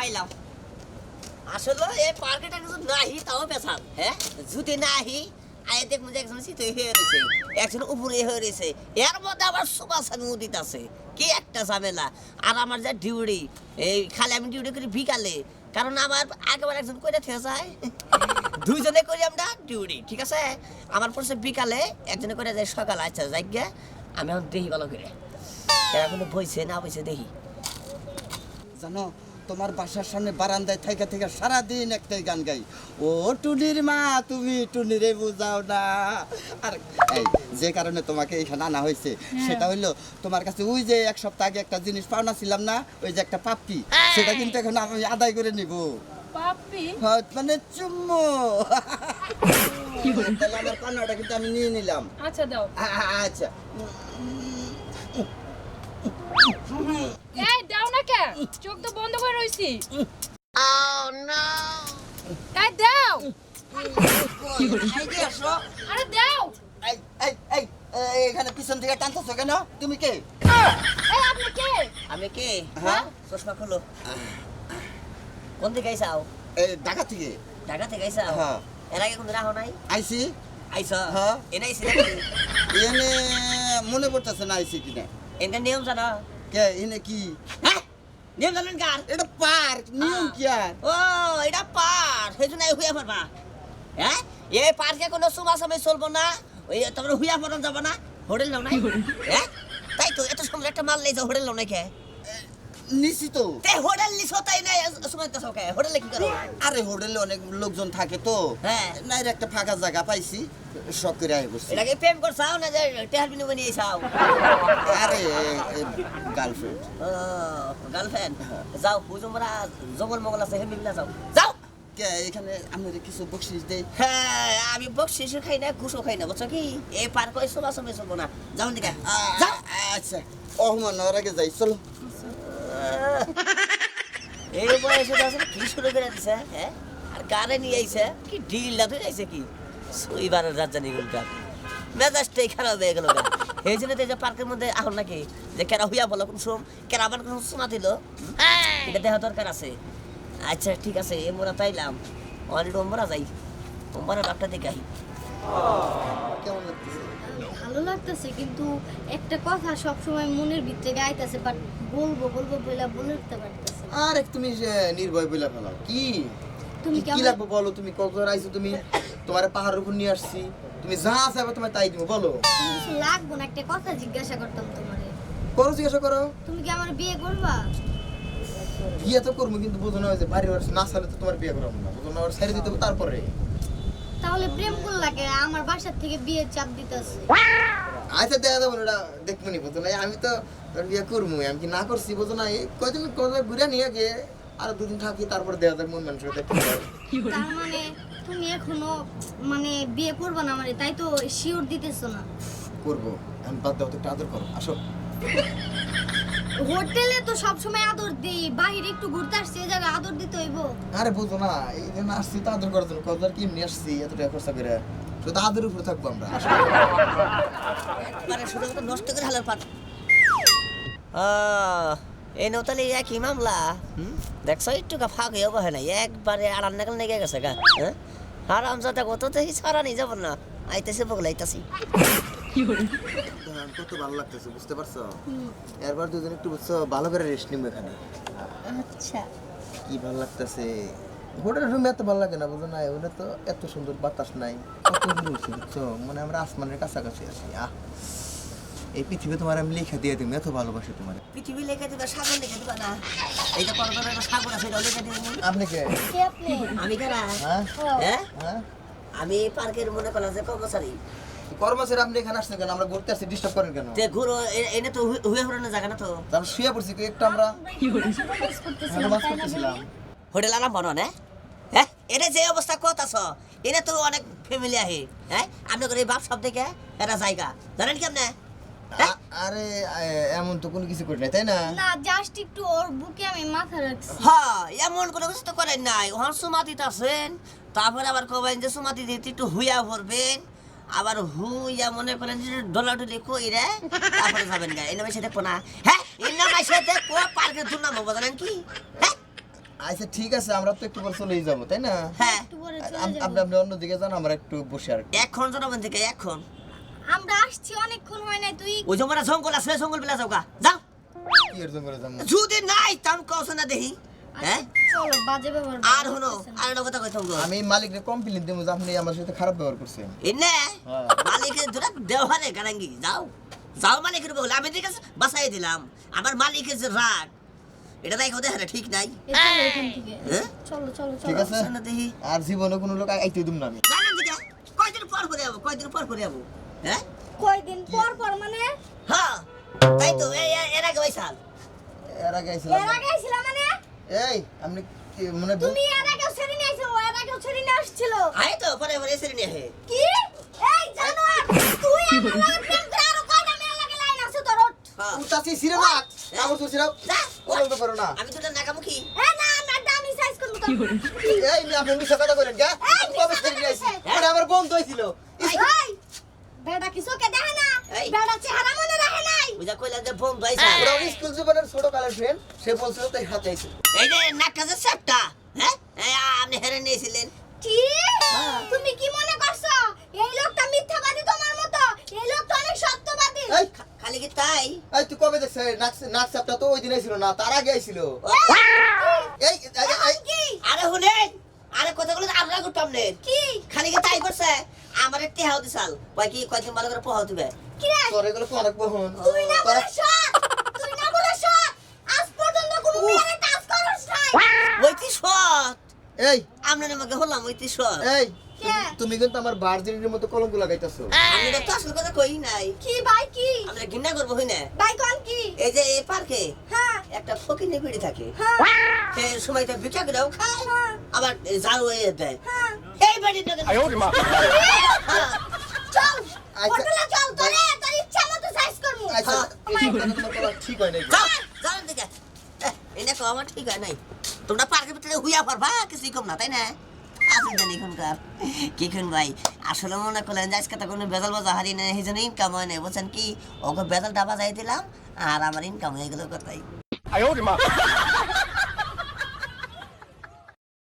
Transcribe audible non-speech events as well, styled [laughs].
আইলাম আসলে এই পার্কেটা কিছু নাহি, তাও পেছাল। হ্যাঁ যদি নাহি আয় দেখ মুঝে একজন শীত হয়ে রয়েছে। একজন উপরে হয়ে রয়েছে। এর মধ্যে আবার সুবাসানি উদিত আছে। কি একটা ঝামেলা। আর আমার যা ডিউটি এই খালি আমি ডিউটি করি বিকালে। কারণ আমার একেবারে একজন কইরা থেকে যায়। [laughs] দুইজনে করি আমরা ডিউটি ঠিক আছে? আমার পড়ছে বিকালে, একজনে করে যায় সকালে আচ্ছা যাই গিয়া আমি দেখি ভালো করে। এরা কোনো বইছে না বইছে দেখি। জানো তোমার বাসার সামনে বারান্দায় থেকে থেকে সারাদিন একটাই গান গাই। ও টুনির মা তুমি টুনিরে বুঝাও না। আর এই যে কারণে তোমাকে এখানে আনা হয়েছে সেটা হইল তোমার কাছে ওই যে এক সপ্তাহ আগে একটা জিনিস পাওনা ছিলাম না ওই যে একটা পাপ্পি সেটা কিন্তু এখন আমি আদায় করে নিব। পাপি হ্যাঁ, মানে চুম্মু। তাহলে আমার পান্নাটা কিন্তু আমি নিয়ে নিলাম। আচ্ছা দাও। আচ্ছা। চোখ তো বন্ধ করে রইছি। এই দাও। আরে দাও। এই এই এই এই, এখানে পিছন থেকে টানতেছো কেন? তুমি কে? আপনি কে? আমি কে? হ্যাঁ? চশমা খোলো। কোন দিকে আইসাও? এই ঢাকা থেকে। ঢাকা থেকে আইসাও? হ্যাঁ। এর আগে কোন রাহো নাই? আইসি। আইস? হ্যাঁ। এনে আইসি এনে মনে পড়তেছে না আইসি কিনা। এনকা নিয়ম জানো? কে? এনে কি? হ্যাঁ? নিয়ম জানেন কার? এটা পার্ক নিয়ম কি আর? ও এটা পার্ক সেই জন্য হুইয়া পারবা হ্যাঁ এই পার্কে কোনো সময় সময় চলবো না। ওই তারপরে হুইয়া পড়ান যাব না। হোটেল নাও নাই? [laughs] হ্যাঁ তাই তো এত সুন্দর একটা মাল লেগে হোটেল নাও নাই কে? নিছি তো তে হোটেল লিসো তাই নাই সময় তো সকে হোটেলে কি করো আরে হোটেলে অনেক লোকজন থাকে তো। হ্যাঁ। না একটা ফাঁকা জায়গা পাইছি শখ করে আয় বসছি। এটাকে প্রেম করছাও না যে টেহার বিনিময় নিয়ে এসাও আরে গার্লফ্রেন্ড ও গার্লফ্রেন্ড যাও হুজুমরা জঙ্গল মঙ্গল আছে হেমি মিলা যাও। যাও! কে এখানে আমাদের কিছু বকশিস দেই? হ্যাঁ আমি বকশিসও খাই না ঘুষও খাই না বুঝছ কি? এই পার করে সময় সময় চলবো না। যাও দিকে যাও! আচ্ছা অহমান ওর আগে যাই চলো। [laughs] এই বয়সে আসলে কি শুরু করে দিছে হ্যাঁ আর নিয়ে আইছে? কি ডিলটা ধরে আইছে কি? সুইবারের গুলকার মেজাজটাই খারাপ হয়ে গেল এই জন্য যে পার্কের মধ্যে আহল নাকি? যে কেরা হইয়া বলো কোন সোম কেরা আবার কোন শোনা দিল? এটা দেওয়া দরকার আছে। আচ্ছা ঠিক আছে এ মোরা তাইলাম। অলরেডি ওম্বরা যাই। ওম্বরা ডাক্তার দেখে আই কেমন লাগতেছে ভালো লাগতেছে কিন্তু একটা কথা সব সময় মনের ভিতরে গাইতেছে বাট বলব বলব বলে বলে উঠতে পারতেছে। আরে তুমি যে নির্ভয় বলে ফেলো কি? তুমি কি- লাগবে বলো তুমি? আইছো তুমি? তোমার পাহাড়ের উপর নিয়ে আসছি। তুমি যা চাইবে তোমার তাই দিব বলো। কিছু লাগবো না একটা কথা জিজ্ঞাসা করতাম তোমারে। করো জিজ্ঞাসা করো। তুমি কি আমার বিয়ে করবা? বিয়ে তো করব কিন্তু বোঝো না যে বাড়ির না সালে তো তোমার বিয়ে করাবো না। বোঝো না ওর ছেড়ে দিতে তারপরে। তাহলে প্রেম করলাকে আমার বাসার থেকে বিয়ে চাপ দিতেছে। আচ্ছা দেখা যাব ওটা দেখব নি বোঝো আমি তো বিয়ে করব আমি কি না করছি বোঝো না কদিন কোথাও ঘুরে নিয়ে গিয়ে আর দুদিন থাকি তারপর দেওয়া যাক মন মানুষের তার মানে তুমি এখনও মানে বিয়ে করবা না আমারে তাই তো শিওর দিতেছো না। করব আমি বাদ দাও তো আদর করো আসো। হোটেলে তো সব সময় আদর দিই বাইরে একটু ঘুরতে আসছি এই জায়গায় আদর দিতে হইব। আরে বোঝো না এই জন্য আসছি তো আদর করার জন্য কতবার কি এমনি আসছি এত টাকা খরচা করে। শুধু আদরের উপরে থাকব আমরা। মানে শুধু নষ্ট করে হালার পার। এই নতালে একই মামলা হুম? দেখছ একটু কা ফাঁক হয়ে হয় না একবারে আড়ান নাগাল লেগে গেছে গা হ্যাঁ? আরাম যাতে কত তো ছাড়া নিয়ে যাব না আইতেছে বগলা আইতাছি। ধান কত ভালো লাগতেছে বুঝতে পারছ? এরবার দুজন একটু বুঝছ ভালো করে রেস্ট নিবো এখানে। আচ্ছা। কি ভালো লাগতেছে? হোটেলের রুমে এত ভালো লাগে না বুঝো না ওখানে তো এত সুন্দর বাতাস নাই। কত দূরে বুঝছ? মানে আমরা আসমানের কাছাকাছি আছি আহ। এই পৃথিবী তোমার আমি লিখে দিয়ে দিই এত ভালোবাসি তোমার। পৃথিবী লেখা দিবা সাগর লেখা দিবা না। এই যে পরপর একটা সাগর আছে এটা লেখা দিবা আপনি কে? কে আমি কারা? হ্যাঁ? হ্যাঁ? হ্যাঁ? আমি পার্কের মনে করলাম যে কর্মচারী। কর্মচারী আপনি এখানে আসছেন কেন? আমরা ঘুরতে আসছি ডিস্টার্ব করেন কেন? তে ঘুরো এ- এনে তো হুয়ে হুড়ানো জায়গা না তো? তো শুয়ে পড়ছি একটু আমরা। নামাজ করতেছিলাম হোটেল আরাম বনো না? হ্যাঁ এনে যে অবস্থা কত আছ এনে তো অনেক ফ্যামিলি আহে হ্যাঁ আপনাদের এই বাপ সব থেকে একটা জায়গা। জানেন কি আপনি? হ্যাঁ? আরে এমন তো কোনো কিছু করি নাই তাই না? না জাস্ট একটু ওর বুকে আমি মাথা রাখছি। হ্যাঁ এমন কোনো কিছু তো করেন নাই। আছেন তারপরে আবার কবেন যে সুমাতি দিতে একটু হুইয়া ভরবেন। আবার হুইয়া মনে করেন যে ডলাডুলি কই রে? তারপরে যাবেন গা এই নামে দেখব না হ্যাঁ এই নামে দেখব পার্কে দুর্নাম হব জানেন কি? হ্যাঁ? আচ্ছা ঠিক আছে আমরা তো একটু পরে চলেই যাব তাই না? হ্যাঁ। একটু পরে চলে আপনি আপনি অন্যদিকে যান আমরা একটু বসে আর কি। এখন জনগণ থেকে এখন। আমরা আসছি অনেকক্ষণ হয় নাই তুই ওই জমানা জঙ্গল আছে জঙ্গল বেলা যাও গা যাও। কি এর করে যাব? যদি নাই তাম কৌশ না দেখি হ্যাঁ? আচ্ছা, ব্যবহার আর হনো আর কথা কইতাম আমি মালিককে কমপ্লেন দেবো যে আপনি আমার সাথে খারাপ ব্যবহার করছেন। এনে হ্যাঁ। মালিকের দুটা দেওয়ারে গারাঙ্গি যাও। যাও মালিকের বলে আমি ঠিক আছে বাসাই দিলাম। আমার মালিকের যে রাগ এটা তাই কথা হ্যাঁ ঠিক নাই। চলো হ্যাঁ? চলো চলো ঠিক আছে। দেখি। আর জীবনে কোনো লোক আইতে দিম না আমি কয়দিন পর করে যাব কয়দিন পর করে যাব? হ্যাঁ? কয়দিন পর পর মানে? হ্যাঁ তাই তো এর আগে বৈশাল। এর আগে আইছিলাম। এর আগে আইছিলা মানে? এই আপনি মানে তুমি এর আগেও ছেড়ে নিয়ে আইছো এর আগেও ছেড়ে নিয়ে আসছিল। আয় তো পরে পরে এসে নিয়ে কি? উতাসি সিরে না কামড় তো সিরাও যা, তো করো না। আমি তোটা নাকামুখি। এ না আমরা দামি সাইজ করব তো। এই মি আপনি মিছা কথা কইলেন কে? আমি কবে মিছা ছেড়ে কথা আইছি কইছে। আরে আমার বন্ধ হইছিল এই, এই বেটা কি চোখে দেখে না? বেটা চেহারা মনে রাখে নাই। বুঝা কইলা যে ফোন পাইছা ওরা স্কুল জীবনের ছোট কালের ফ্রেন্ড সে বলছিল তাই হাতে আইছিল এই যে নাকাজের সেপটা হ্যাঁ? আপনি হেরে নিয়েছিলেন। কি? তুমি কি মনে করছ? এই লোকটা মিথ্যাবাদী তোমার মতো এই লোকটা অনেক সত্যবাদী এই খা- খালি কি তাই এই তুই কবে দেখছ নাক নাক তো ওই দিন আইছিল না তার আগে আইছিল। এই কি? আরে শুনেন আরে কথাগুলো আমরা করতাম নে। কি? খালি কি তাই করছে? আমার একটি হাও দিছাল। কয় কি কয়দিন ভালো করে পোহাও দিবে? কি রে? তোর এগুলো তো অনেক বহন তুই না তোরা বলে সৎ। তুই না বলে সৎ। আজ পর্যন্ত কোনো মেয়ের কাজ করছ নাই। ওইটি সৎ? এই। আমরা আমাকে হলাম ওইটি সৎ? এই। কে? তুমি- কিন্তু আমার বার্জিনের মতো কলঙ্ক লাগাইতাছো। আমি তো আসল কথা কই নাই। কি ভাই কি? আমরা ঘৃণা করব হই না? ভাই কোন কি? এই যে এই পার্কে হ্যাঁ। একটা ফকিনি পিড়ি থাকে। হ্যাঁ। সে সময়টা ভিক্ষা করেও খায়। হ্যাঁ। আবার ঝাড়ু হয়ে দেয়। হ্যাঁ। এই বাড়ির লোকের- হ্যাঁ। চল আচ্ছা। চল তোরে তোর ইচ্ছা মতো সাইজ করব। আচ্ছা। কথা ঠিক হয় নাই। যাও, যাও এদিকে। এহ, এই দেখো, আমার ঠিক হয় নাই। তোমরা পার্কের ভিতরে হুইয়া পারবা কিছুই কম না তাই না? আসুন এখনকার কি খুন ভাই? আসলে মনে করলেন যে আজকে তো কোনো বেজাল বাজা হারিয়ে নেই, সেই জন্য ইনকাম হয় না বলছেন কি? ওকে বেজাল ডাবা যাই দিলাম, আর আমার ইনকাম হয়ে গেল কোথায়?